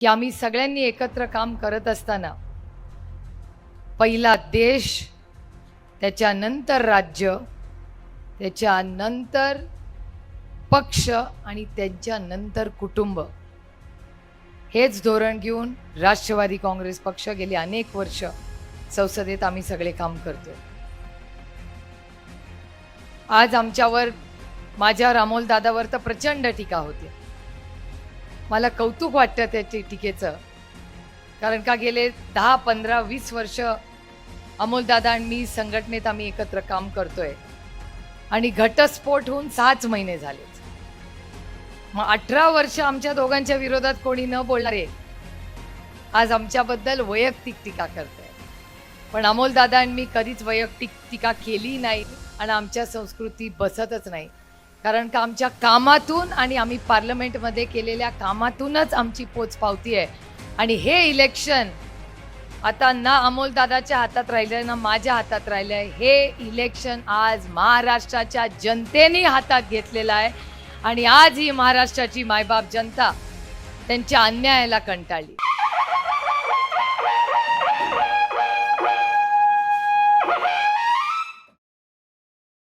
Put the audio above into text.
की आम्ही सगळ्यांनी एकत्र काम करत असताना पहिला देश त्याच्यानंतर राज्य त्याच्यानंतर पक्ष आणि त्यांच्यानंतर कुटुंब. हेच धोरण घेऊन राष्ट्रवादी काँग्रेस पक्ष गेली अनेक वर्ष संसदेत आम्ही सगळे काम करतो आज आमच्यावर माझ्या रामोल दादावर तर प्रचंड टीका होते. मला कौतुक वाटतं त्या टीकेचं. कारण का गेले दहा पंधरा वीस वर्ष अमोलदादा आणि मी संघटनेत आम्ही एकत्र काम करतोय. आणि घटस्फोट होऊन सहाच महिने झाले. मग अठरा वर्ष आमच्या दोघांच्या विरोधात कोणी न बोलणारे आज आमच्याबद्दल वैयक्तिक टीका करतोय. पण अमोलदादा आणि मी कधीच वैयक्तिक टीका केली नाही आणि आमच्या संस्कृती बसतच नाही. कारण का आमच्या कामातून आणि आम्ही पार्लमेंटमध्ये केलेल्या कामातूनच आमची पोचपावती आहे आणि हे इलेक्शन आता ना अमोलदादाच्या हातात राहिलंय ना माझ्या हातात राहिलंय. आहे हे इलेक्शन आज महाराष्ट्राच्या जनतेने हातात घेतलेलं आहे. आणि आज ही महाराष्ट्राची मायबाप जनता त्यांच्या अन्यायाला कंटाळली.